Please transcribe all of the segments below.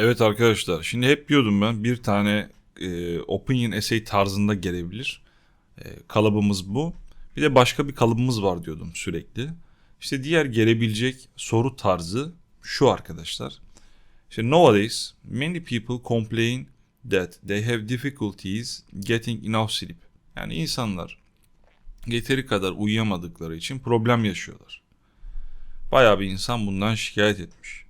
Evet arkadaşlar şimdi hep diyordum ben bir tane e, opinion essay tarzında gelebilir. E, kalıbımız bu. Bir de başka bir kalıbımız var diyordum sürekli. İşte diğer gelebilecek soru tarzı şu arkadaşlar. İşte nowadays many people complain that they have difficulties getting enough sleep. Yani insanlar yeteri kadar uyuyamadıkları için problem yaşıyorlar. Bayağı bir insan bundan şikayet etmiş.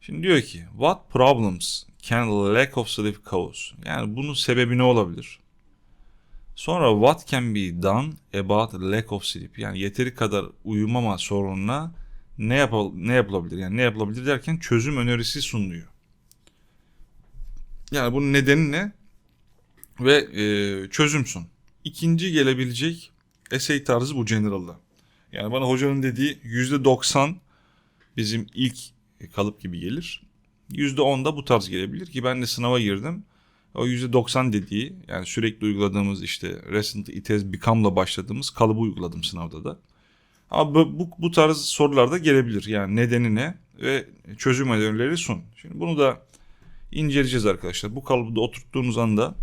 Şimdi diyor ki what problems can lack of sleep cause? Yani bunun sebebi ne olabilir? Sonra what can be done about lack of sleep? Yani yeteri kadar uyumama sorununa ne yapal ne yapılabilir? Yani ne yapılabilir derken çözüm önerisi sunuluyor. Yani bunun nedeni ne? Ve e, çözüm sun. İkinci gelebilecek essay tarzı bu general'da. Yani bana hocanın dediği %90 bizim ilk kalıp gibi gelir. %10 da bu tarz gelebilir ki ben de sınava girdim. O %90 dediği yani sürekli uyguladığımız işte recently it has become'la başladığımız kalıbı uyguladım sınavda da. Ama bu, bu, bu tarz sorular da gelebilir. Yani nedeni ne ve çözüm önerileri sun. Şimdi bunu da inceleyeceğiz arkadaşlar. Bu kalıbı da oturttuğunuz anda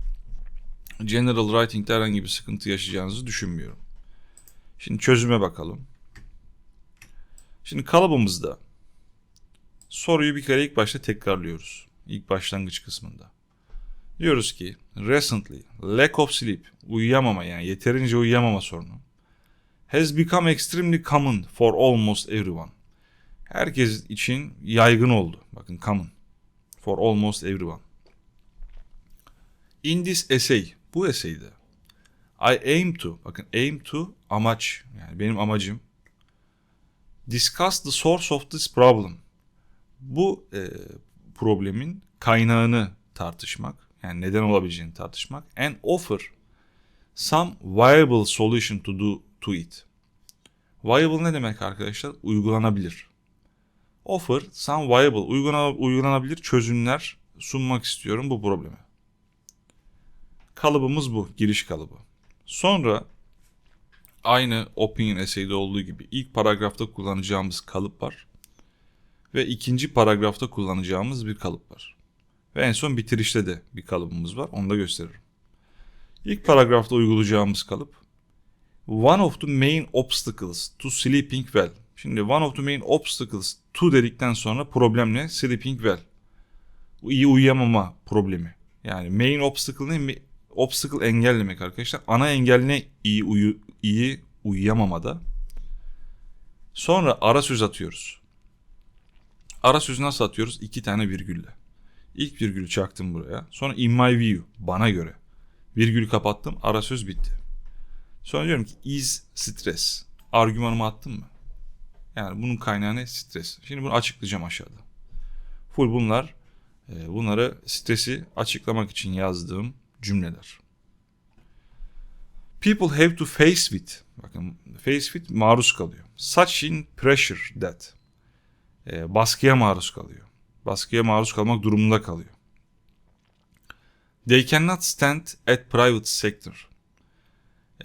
general writing'de herhangi bir sıkıntı yaşayacağınızı düşünmüyorum. Şimdi çözüme bakalım. Şimdi kalıbımızda soruyu bir kere ilk başta tekrarlıyoruz. İlk başlangıç kısmında. Diyoruz ki recently lack of sleep uyuyamama yani yeterince uyuyamama sorunu has become extremely common for almost everyone. Herkes için yaygın oldu. Bakın common for almost everyone. In this essay bu eseyde I aim to bakın aim to amaç yani benim amacım discuss the source of this problem. Bu e, problemin kaynağını tartışmak yani neden olabileceğini tartışmak and offer some viable solution to do to it. Viable ne demek arkadaşlar? Uygulanabilir. Offer some viable uygulanabilir çözümler sunmak istiyorum bu probleme. Kalıbımız bu, giriş kalıbı. Sonra aynı opinion essay'de olduğu gibi ilk paragrafta kullanacağımız kalıp var. Ve ikinci paragrafta kullanacağımız bir kalıp var. Ve en son bitirişte de bir kalıbımız var. Onu da gösteririm. İlk paragrafta uygulayacağımız kalıp One of the main obstacles to sleeping well. Şimdi one of the main obstacles to dedikten sonra problem ne? Sleeping well. İyi uyuyamama problemi. Yani main obstacle ne? Obstacle engel demek arkadaşlar. Ana engel ne? İyi, uyu, iyi uyuyamamada. Sonra ara söz atıyoruz. Ara sözü nasıl atıyoruz? İki tane virgülle. İlk virgülü çaktım buraya. Sonra in my view. Bana göre. Virgülü kapattım. Ara söz bitti. Sonra diyorum ki is stress. Argümanımı attım mı? Yani bunun kaynağı ne? Stres. Şimdi bunu açıklayacağım aşağıda. Full bunlar. E, bunları stresi açıklamak için yazdığım cümleler. People have to face with. Bakın face with maruz kalıyor. Such in pressure that. E, baskıya maruz kalıyor. Baskıya maruz kalmak durumunda kalıyor. They cannot stand at private sector.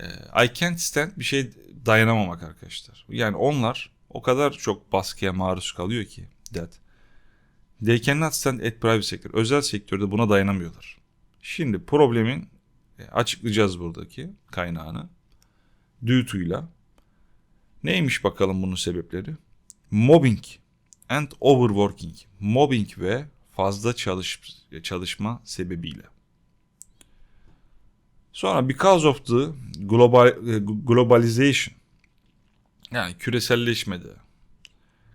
E, I can't stand bir şey dayanamamak arkadaşlar. Yani onlar o kadar çok baskıya maruz kalıyor ki that. They cannot stand at private sector. Özel sektörde buna dayanamıyorlar. Şimdi problemin e, açıklayacağız buradaki kaynağını. Due to'yla. Neymiş bakalım bunun sebepleri? Mobbing and overworking. Mobbing ve fazla çalış, çalışma sebebiyle. Sonra because of the global, e, globalization yani küreselleşmede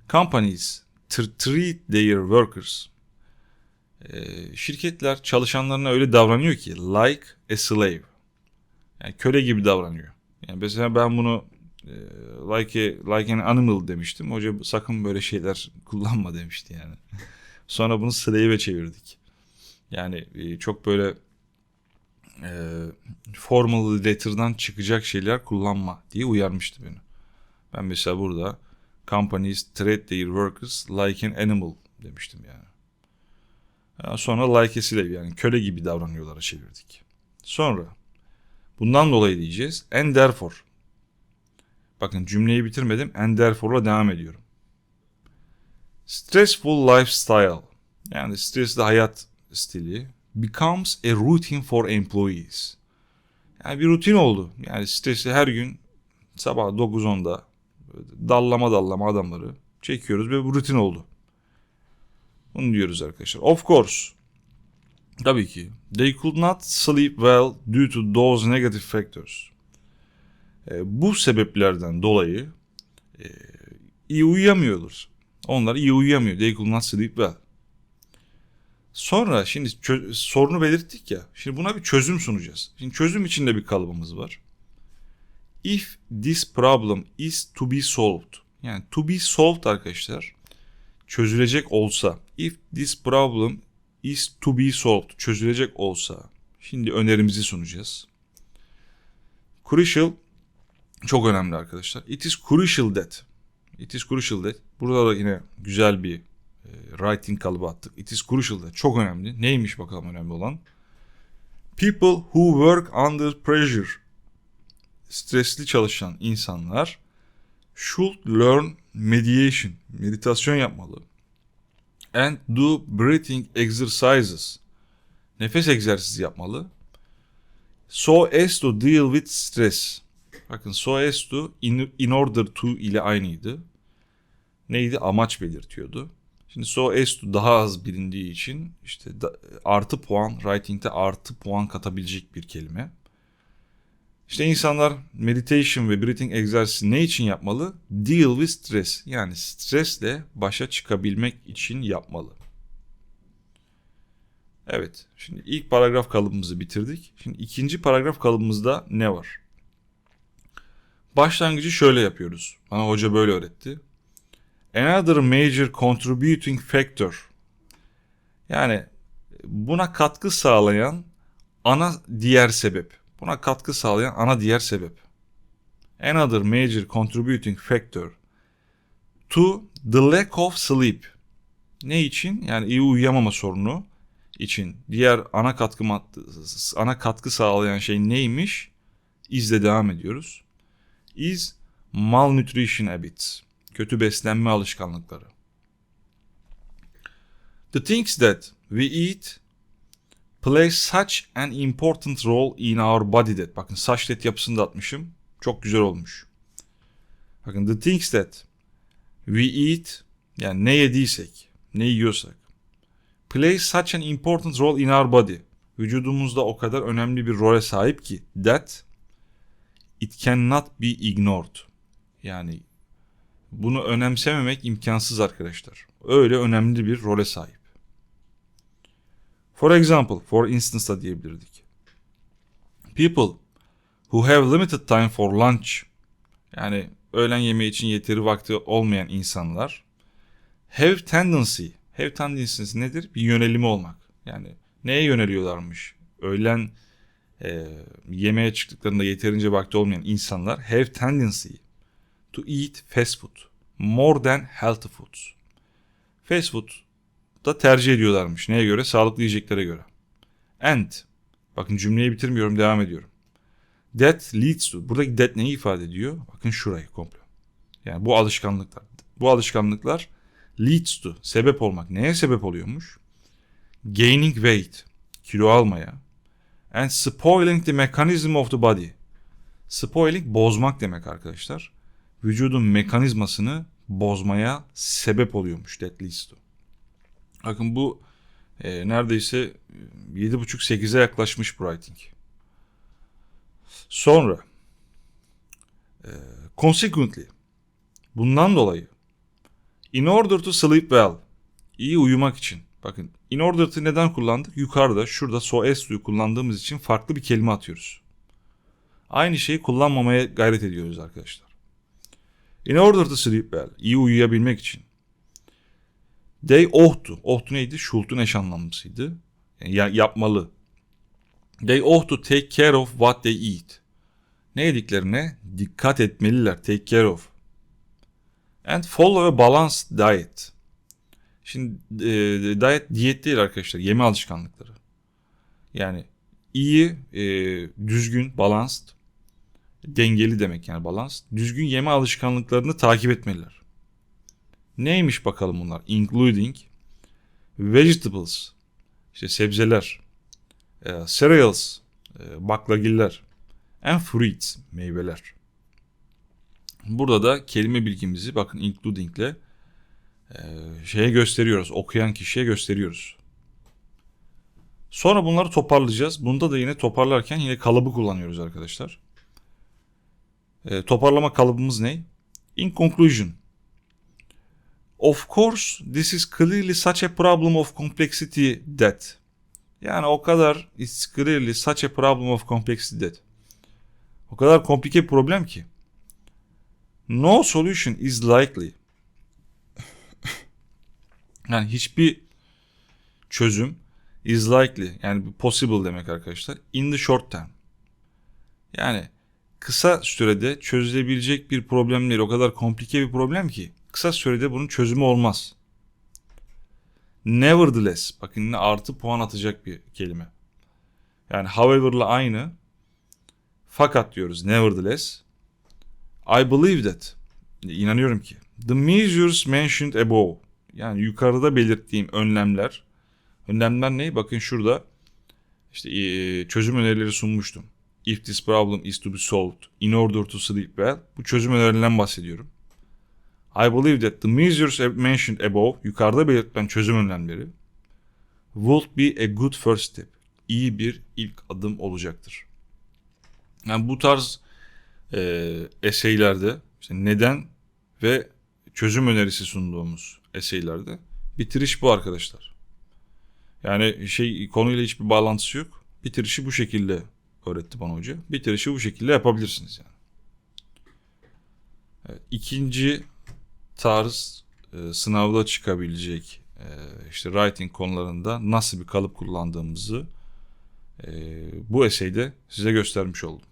companies treat their workers e, şirketler çalışanlarına öyle davranıyor ki like a slave yani köle gibi davranıyor. Yani mesela ben bunu like a, like an animal demiştim. Hoca sakın böyle şeyler kullanma demişti yani. Sonra bunu slave'e çevirdik. Yani e, çok böyle e, formal letter'dan çıkacak şeyler kullanma diye uyarmıştı beni. Ben mesela burada companies treat their workers like an animal demiştim yani. yani sonra like a slave yani köle gibi davranıyorlara çevirdik. Sonra bundan dolayı diyeceğiz and therefore Bakın cümleyi bitirmedim. And therefore'la devam ediyorum. Stressful lifestyle. yani stresli hayat stili becomes a routine for employees. Yani bir rutin oldu. Yani stresli her gün sabah 9-10'da dallama dallama adamları çekiyoruz ve bu rutin oldu. Bunu diyoruz arkadaşlar. Of course. Tabii ki. They could not sleep well due to those negative factors. E, bu sebeplerden dolayı e, iyi uyuyamıyorlar. Onlar iyi uyuyamıyor. They could not sleep well. Sonra şimdi sorunu belirttik ya. Şimdi buna bir çözüm sunacağız. Şimdi çözüm içinde bir kalıbımız var. If this problem is to be solved. Yani to be solved arkadaşlar çözülecek olsa. If this problem is to be solved. Çözülecek olsa. Şimdi önerimizi sunacağız. Crucial çok önemli arkadaşlar. It is crucial that. It is crucial that. Burada da yine güzel bir e, writing kalıbı attık. It is crucial that. Çok önemli. Neymiş bakalım önemli olan? People who work under pressure. Stresli çalışan insanlar should learn mediation. Meditasyon yapmalı. And do breathing exercises. Nefes egzersizi yapmalı. So as to deal with stress. Bakın so as to in, in order to ile aynıydı. Neydi? Amaç belirtiyordu. Şimdi so as to daha az bilindiği için işte da, artı puan, writing'de artı puan katabilecek bir kelime. İşte insanlar meditation ve breathing egzersizi ne için yapmalı? Deal with stress. Yani stresle başa çıkabilmek için yapmalı. Evet. Şimdi ilk paragraf kalıbımızı bitirdik. Şimdi ikinci paragraf kalıbımızda ne var? Başlangıcı şöyle yapıyoruz. Bana hoca böyle öğretti. Another major contributing factor. Yani buna katkı sağlayan ana diğer sebep. Buna katkı sağlayan ana diğer sebep. Another major contributing factor to the lack of sleep. Ne için? Yani iyi uyuyamama sorunu için. Diğer ana katkı ana katkı sağlayan şey neymiş? İzle devam ediyoruz. Is malnutrition habits. Kötü beslenme alışkanlıkları. The things that we eat play such an important role in our body that. Bakın saç led yapısını da atmışım. Çok güzel olmuş. Bakın the things that we eat yani ne yediysek, ne yiyorsak play such an important role in our body. Vücudumuzda o kadar önemli bir role sahip ki that it cannot be ignored. Yani bunu önemsememek imkansız arkadaşlar. Öyle önemli bir role sahip. For example, for instance da diyebilirdik. People who have limited time for lunch yani öğlen yemeği için yeteri vakti olmayan insanlar have tendency have tendency nedir? Bir yönelimi olmak. Yani neye yöneliyorlarmış? Öğlen e, yemeğe çıktıklarında yeterince vakti olmayan insanlar have tendency to eat fast food more than healthy foods. Fast food da tercih ediyorlarmış. Neye göre? Sağlıklı yiyeceklere göre. And bakın cümleyi bitirmiyorum devam ediyorum. That leads to. Buradaki that neyi ifade ediyor? Bakın şurayı komple. Yani bu alışkanlıklar. Bu alışkanlıklar leads to. Sebep olmak. Neye sebep oluyormuş? Gaining weight. Kilo almaya. And spoiling the mechanism of the body. Spoiling bozmak demek arkadaşlar. Vücudun mekanizmasını bozmaya sebep oluyormuş that leads to. Bakın bu e, neredeyse 7.5-8'e yaklaşmış bu writing. Sonra e, consequently bundan dolayı in order to sleep well iyi uyumak için bakın in order to neden kullandık? Yukarıda şurada so as to'yu kullandığımız için farklı bir kelime atıyoruz. Aynı şeyi kullanmamaya gayret ediyoruz arkadaşlar. In order to sleep well iyi uyuyabilmek için They ought to. neydi? Should'un eş anlamlısıydı. Yani yapmalı. They ought to take care of what they eat. Ne yediklerine dikkat etmeliler. Take care of. And follow a balanced diet. Şimdi e, diet diyet değil arkadaşlar. Yeme alışkanlıkları. Yani iyi, e, düzgün, balanced, dengeli demek yani balanced. Düzgün yeme alışkanlıklarını takip etmeliler. Neymiş bakalım bunlar? Including vegetables, işte sebzeler, e, cereals, e, baklagiller, and fruits, meyveler. Burada da kelime bilgimizi bakın including ile e, şeye gösteriyoruz, okuyan kişiye gösteriyoruz. Sonra bunları toparlayacağız. Bunda da yine toparlarken yine kalıbı kullanıyoruz arkadaşlar. E, toparlama kalıbımız ne? In conclusion, Of course, this is clearly such a problem of complexity that. Yani o kadar it's clearly such a problem of complexity that. O kadar komplike bir problem ki. No solution is likely. Yani hiçbir çözüm is likely yani possible demek arkadaşlar. In the short term. Yani kısa sürede çözülebilecek bir problem değil. O kadar komplike bir problem ki kısa sürede bunun çözümü olmaz. Nevertheless, bakın yine artı puan atacak bir kelime. Yani however'la aynı. Fakat diyoruz nevertheless. I believe that. İnanıyorum ki. The measures mentioned above. Yani yukarıda belirttiğim önlemler. Önlemler ne? Bakın şurada işte eee, çözüm önerileri sunmuştum. If this problem is to be solved in order to sleep well. Bu çözüm önerilerinden bahsediyorum. I believe that the measures mentioned above, yukarıda belirtilen çözüm önlemleri, would be a good first step. İyi bir ilk adım olacaktır. Yani bu tarz e, eseylerde işte neden ve çözüm önerisi sunduğumuz eseylerde bitiriş bu arkadaşlar. Yani şey konuyla hiçbir bağlantısı yok. Bitirişi bu şekilde öğretti bana hoca. Bitirişi bu şekilde yapabilirsiniz yani. Evet, ikinci tarz e, sınavda çıkabilecek e, işte writing konularında nasıl bir kalıp kullandığımızı e, bu eseyde size göstermiş oldum.